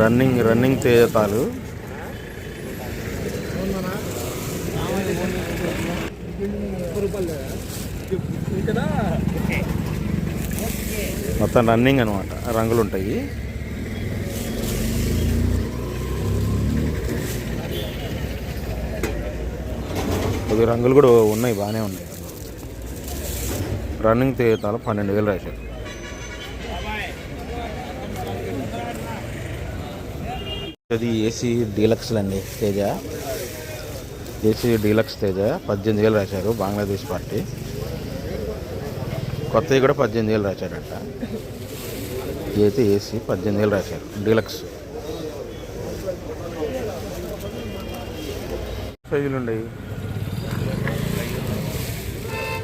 Running running తేజతాలు. మొత్తం running అనమాట రంగులు ఉంటాయి కొద్ది రంగులు కూడా ఉన్నాయి బాగానే ఉన్నాయి. రన్నింగ్ తేజతాలు పన్నెండు వేలు రాశారు. అది ఏసీ డీలక్స్లు అండి తేజ. ఏసీ డీలక్స్ తేజ పద్దెనిమిది వేలు రాశారు బంగ్లాదేశ్ పార్టీ. కొత్తవి కూడా పద్దెనిమిది వేలు రాశారంట. అయితే ఏసీ పద్దెనిమిది వేలు రాశారు డీలక్స్ సైజులు ఉండేవి.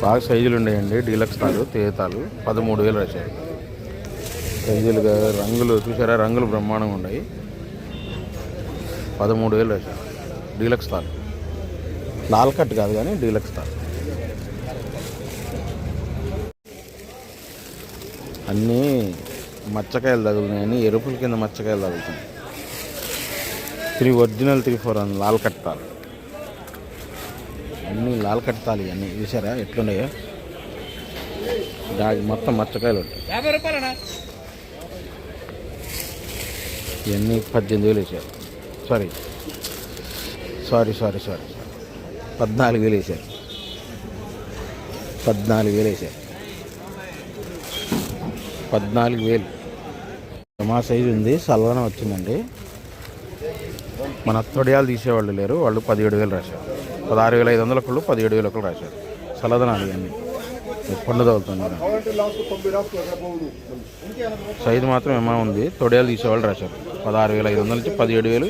బాగా సైజులు ఉండేయండి డీలక్స్ తాలు తేజతాలు పదమూడు వేలు రాశారు. సైజులుగా రంగులు చూసారా రంగులు బ్రహ్మాండంగా ఉన్నాయి. పదమూడు వేలు డీలక్స్ తాలు లాల్ కట్ కాదు కానీ డీలక్స్ తాలు అన్నీ మచ్చకాయలు తగులున్నాయని ఎరుపుల కింద మచ్చకాయలు తగులుతున్నాయి. త్రీ ఒరిజినల్ త్రీ ఫోర్ అని లాల్ కట్ తాలు. అన్నీ లాల్ కట్ తాలు ఇవన్నీ. చూసారా ఎట్లున్నాయో? దాగి మొత్తం మచ్చకాయలు ఉంటాయి. ఇవన్నీ పద్దెనిమిది వేలు వేసారు సారీ. సారీ సారీ సారీ పద్నాలుగు వేలు వేసారు. పద్నాలుగు వేలు వేసారు. పద్నాలుగు వేలు. మా సైజు ఉంది సల్వనం వచ్చిందండి. మన తొడియాలు తీసేవాళ్ళు లేరు వాళ్ళు పదిహేడు వేలు రాశారు. పదహారు వేల ఐదు వందల ఒకళ్ళు పదిహేడు వేల ఒకళ్ళు రాశారు. సలదనాలు ఇవన్నీ. పండు తగులుతుంది సైజు మాత్రం ఏమో ఉంది తొడియాలు తీసేవాళ్ళు రాశారు. పదహారు వేల ఐదు వందల నుంచి పదిహేడు వేలు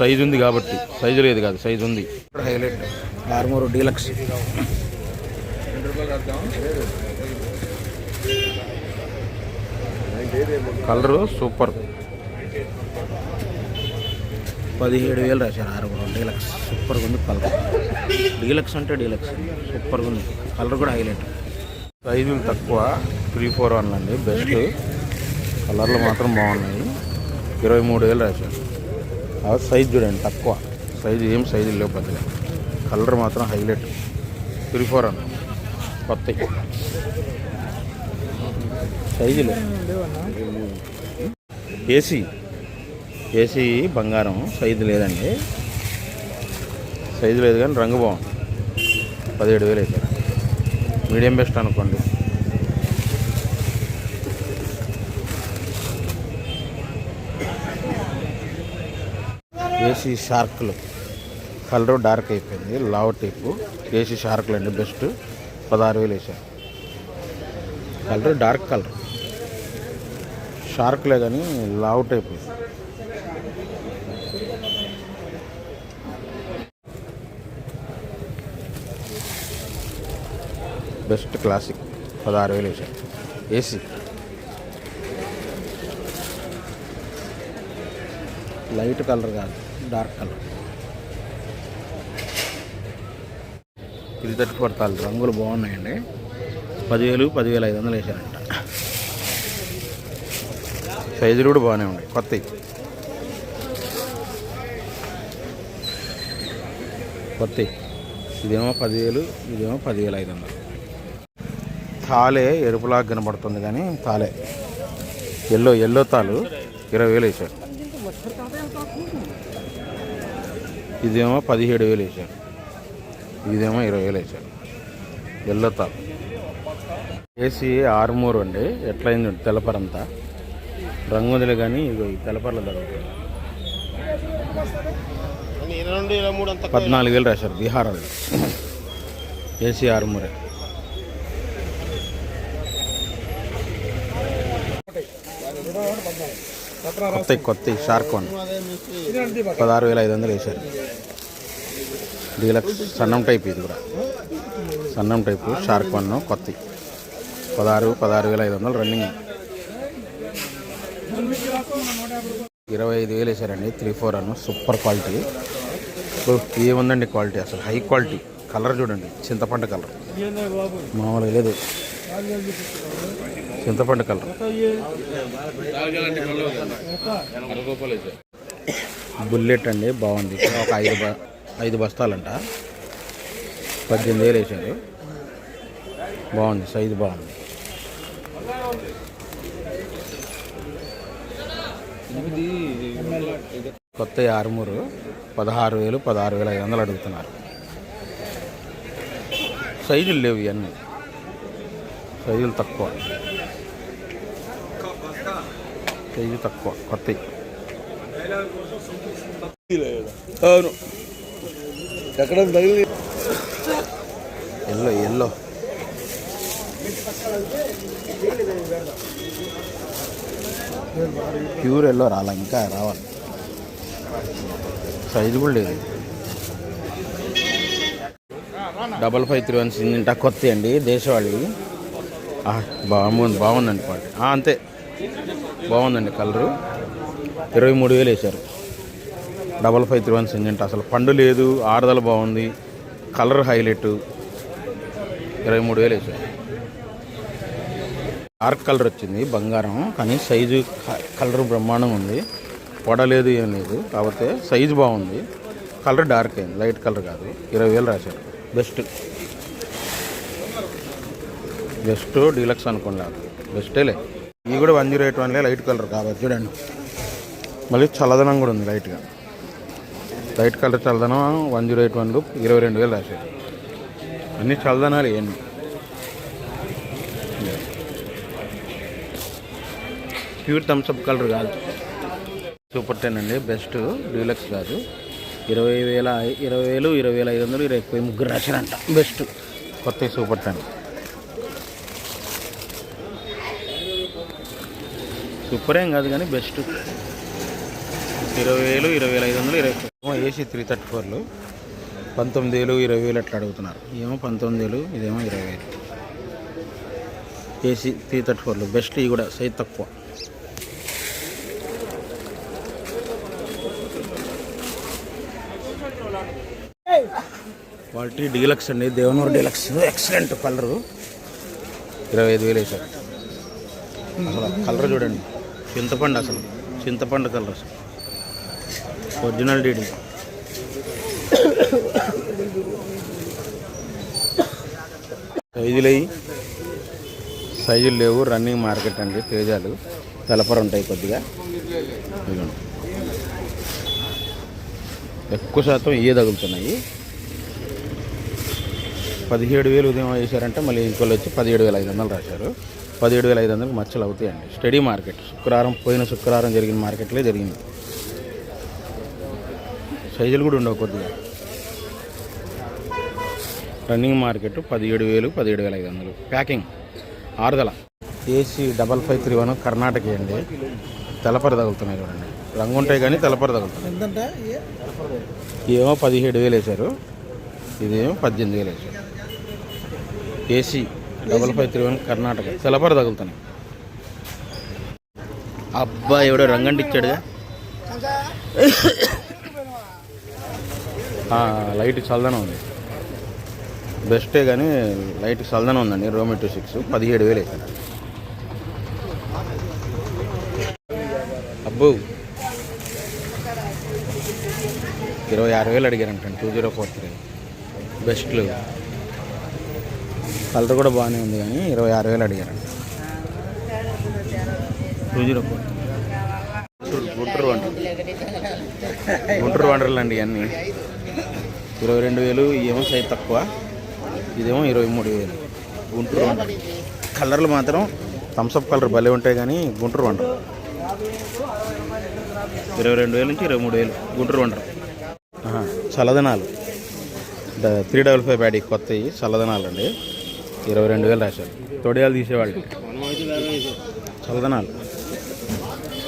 సైజు ఉంది కాబట్టి సైజు లేదు కాదు సైజు ఉంది. Highlight. Armoor deluxe. Colour super. పదిహేడు వేలు రాశారు ఆరుగురు డీలక్స్. సూపర్గా ఉంది కలర్. డీలక్స్ అంటే డీలక్స్. సూపర్గా ఉంది. కలర్ కూడా హైలైట్. సైజులు తక్కువ. త్రీ ఫోర్ వన్ అండి బెస్ట్. కలర్లు మాత్రం బాగున్నాయి. ఇరవై మూడు వేలు రాశారు. సైజ్ చూడండి తక్కువ. సైజు ఏం సైజులు లేవు పెద్దగా. కలర్ మాత్రం హైలైట్. త్రీ ఫోర్ వన్ కొత్త. సైజులు. ఏసీ. ఏసీ బంగారం. సైజు లేదండి. సైజు లేదు కానీ రంగు బాగుంది. పదిహేడు వేలు వేసారు. మీడియం బెస్ట్ అనుకోండి. ఏసీ షార్క్లు. కలర్ డార్క్ అయిపోయింది లావ్ టైపు. ఏసీ షార్క్లు అండి బెస్ట్. పదహారు వేలు వేసారు కలర్ డార్క్ కలర్. షార్క్లే కానీ లావ్ టైప్. Best classic. పదహారు వేలు వేసారు ఏసీ. లైట్ కలర్ కాదు. డార్క్ కలర్ ఇది తట్టు పడతాలు రంగులు బాగున్నాయండి. పదివేలు పదివేల ఐదు వందలు వేసారంట సైజులు కూడా బాగానే ఉన్నాయి కొత్తవి కొత్తవి ఇదేమో పదివేలు ఇదేమో పదివేల ఐదు వందలు. తాలే ఎరుపులాగా కనబడుతుంది కానీ తాలే. ఎల్లో ఎల్లో తాలు ఇరవై వేలు వేశారు. ఇదేమో పదిహేడు వేలు వేసాడు ఇదేమో ఇరవై వేలు వేసాడు ఎల్లతా ఏసీ ఆర్మూర్ అండి. ఎట్లయింది తెలపరంతా రంగు వదిలే కానీ ఇగో ఈ తెలపర్ల జరుగుతుంది పద్నాలుగు వేలు రాశారు బీహార్ వాళ్ళు ఏసీ ఆరుమూరే. కొత్త కొత్త షార్క్ వన్. పదహారు వేల ఐదు వందలు వేశారు. డీలక్స్ సన్నం టైప్ ఇది కూడా. సన్నం టైపు షార్క్ వన్ కొత్త. పదహారు పదహారు వేల ఐదు వందలు రన్నింగ్. ఇరవై ఐదు వేలు వేసారండి త్రీ ఫోర్ అను సూపర్ క్వాలిటీ. ఓ, ఏముందండి క్వాలిటీ అసలు? High quality. కలర్ చూడండి. చింతపండు కలర్. మామూలుగా లేదు. చింతపండు కలర్. బుల్లెట్ అండి బాగుంది. ఒక ఐదు బ ఐదు బస్తాలంట. పద్దెనిమిది వేలు వేసారు. బాగుంది సైజు బాగుంది. కొత్త ఆరుమూరు పదహారు వేలు పదహారు వేల ఐదు వందలు అడుగుతున్నారు. సైజులు లేవు ఇవన్నీ. సైజులు తక్కువ. సైజు తక్కువ కొత్తవి అవును. ఎక్కడ తగిలి ఎల్లో ఎల్లో. ప్యూర్ ఎల్లో రాలా ఇంకా రావాలి. సైజు కూడా లేదు. Double five three one Syngenta కొత్త అండి దేశవాళి. బాగుంది బాగుందండి పాట అంతే. బాగుందండి కలరు. ఇరవై మూడు వేలు వేశారు. Double five three one Syngenta. అసలు పండు లేదు ఆరుదల బాగుంది కలర్ హైలైట్. ఇరవై మూడు వేలు వేసారు డార్క్ కలర్ వచ్చింది బంగారం కానీ సైజు కలర్ బ్రహ్మాండంగా ఉంది. పొడలేదు ఏం లేదు. కాకపోతే సైజు బాగుంది. కలర్ డార్క్ అయింది లైట్ కలర్ కాదు. ఇరవై వేలు రాశారు. బెస్ట్. బెస్ట్ డీలక్స్ అనుకోండి బెస్టేలే ఇది కూడా వన్ జీరో ఎయిట్ వన్లే లైట్ కలర్ కాబట్టి చూడండి. మళ్ళీ చల్లదనం కూడా ఉంది లైట్గా. లైట్ కలర్ చల్లదనం వన్ జీరో ఎయిట్ వన్లు ఇరవై రెండు వేలు రాశారు. అన్ని చల్లదనాలు ఇవన్నీ. ప్యూర్ థమ్స్అప్ కలర్ కాదు. సూపర్ టెన్ అండి బెస్ట్ డీలక్స్ కాదు. ఇరవై వేల ఇరవై వేలు ఇరవై వేల ఐదు వందలు ఇరవై ముగ్గురు రాశారంట. బెస్ట్. కొత్త సూపర్ టెన్. సూపర్ ఏం కాదు కానీ బెస్ట్. ఇరవై వేలు ఇరవై వేల ఐదు వందలు ఇరవై ఏసీ త్రీ థర్టీ ఫోర్లు. పంతొమ్మిది వేలు ఇరవై వేలు అట్లా అడుగుతున్నారు. ఏమో పంతొమ్మిది వేలు ఇదేమో ఇరవై వేలు ఏసీ త్రీ థర్టీ ఫోర్లు. బెస్ట్ ఇవి కూడా సైజ్ తక్కువ. క్వాలిటీ డీలక్స్ అండి దేవనూరు డీలక్స్. ఎక్సలెంట్ కలరు ఇరవై ఐదు వేలు వేసారు కలర్ చూడండి. చింతపండు అసలు. చింతపండు కలర్ అసలు. ఒరిజినల్ డీడీ సైజులు సైజులు లేవు రన్నింగ్ మార్కెట్ అండి తేజాలు. తెలపర ఉంటాయి కొద్దిగా. ఎక్కువ శాతం ఇవే తగులుతున్నాయి. పదిహేడు వేలు ఉదయం వేశారంటే మళ్ళీ ఇంకోళ్ళు వచ్చి పదిహేడు వేల ఐదు వందలు రాశారు. పదిహేడు వేల ఐదు వందలకు మచ్చలు అవుతాయండి. Steady market. శుక్రవారం పోయిన శుక్రవారం జరిగిన మార్కెట్లే జరిగింది. సైజులు కూడా ఉండవు కొద్దిగా. రన్నింగ్ మార్కెట్ పదిహేడు వేలు పదిహేడు వేల ఐదు వందలు. Packing. ఆరుదల. AC double five three one Karnataka అండి. తెల్లపర తగులుతున్నాయి చూడండి. రంగు ఉంటాయి కానీ తెల్లపర తగులుతున్నాయి. ఏమో పదిహేడు వేలు వేశారు. ఇదేమో పద్దెనిమిది వేలు వేశారు. AC double five three one Karnataka. సెలపర తగులుతున్నాయి. అబ్బా ఎవడో రంగండి ఇచ్చాడుగా. లైట్ చల్దనం ఉంది. బెస్టే కానీ లైట్ చల్దనం ఉందండి రోమి టూ సిక్స్. పదిహేడు వేలు వేసాను అబ్బో. ఇరవై ఆరు వేలు అడిగారంట టూ జీరో ఫోర్ త్రీ. బెస్ట్లు. కలర్ కూడా బాగానే ఉంది కానీ ఇరవై ఆరు వేలు అడిగారంట two zero four Guntur wonder Guntur వండర్లు అండి ఇవన్నీ. ఇరవై రెండు వేలు ఏమో సైజ్ తక్కువ. ఇదేమో ఇరవై మూడు వేలు. గుంటూరు వండర్ కలర్లు మాత్రం థమ్స్అప్ కలర్ భలే ఉంటాయి కానీ గుంటూరు వండర్ ఇరవై రెండు వేల నుంచి ఇరవై మూడు వేలు. గుంటూరు వండర్ ఆహా, చల్లదనాలు. త్రీ డబల్ ఫైవ్ బ్యాడీ కొత్తవి చల్లదనాలు అండి ఇరవై రెండు వేలు రాశారు. తొడియాలు తీసేవాళ్ళు. చల్లదనాలు.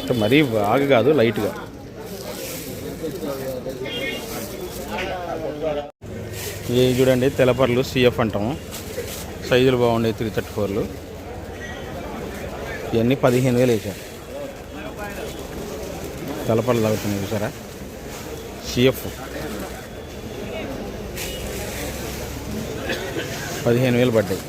అంటే మరీ బాగా కాదు లైట్గా. ఇవి చూడండి తెలపర్లు సిఎఫ్ అంటాము. సైజులు బాగుండే త్రీ థర్టీ ఫోర్లు ఇవన్నీ పదిహేను వేలు వేసారు తెలపర్లు తాగుతున్నాయి చూసారా? సిఎఫ్. పదిహేను వేలు పడ్డాయి.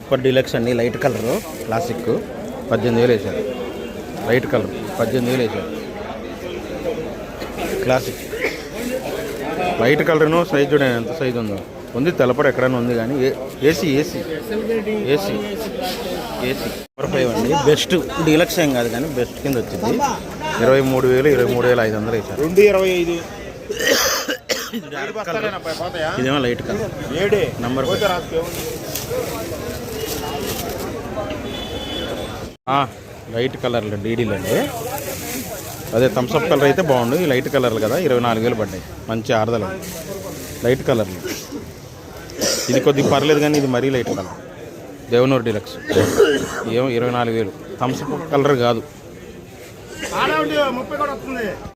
సూపర్ డీలక్స్ అండి లైట్ కలరు క్లాసిక్ పద్దెనిమిది వేలు వేశారు. లైట్ కలర్ పద్దెనిమిది వేలు వేశారు. క్లాసిక్ వైట్ కలర్ను సైజ్ చూడండి ఎంత సైజ్ ఉందో. ఉంది తెలపడు ఎక్కడైనా ఉంది కానీ A- AC AC. AC. AC. Number five అండి. బెస్ట్ డీలక్స్ ఏం కాదు కానీ బెస్ట్ కింద వచ్చింది. ఇరవై మూడు వేలు ఇరవై మూడు వేలు ఐదు వందలు వేశారు రెండు ఇరవై ఐదు. ఇదేమో లైట్ కలర్. ఏడే? నంబర్ లైట్ కలర్లు డీడీలు అండి. అదే థమ్స్అప్ కలర్ అయితే బాగుండు. ఈ లైట్ కలర్లు కదా ఇరవై నాలుగు వేలు పడ్డాయి. మంచి ఆరదలు. లైట్ కలర్లు. ఇది కొద్దిగా పర్లేదు కానీ ఇది మరీ లైట్ కలర్. దేవనూరు డీలక్స్. ఏమో ఇరవై నాలుగు వేలు. థమ్స్అప్ కలర్ కాదు.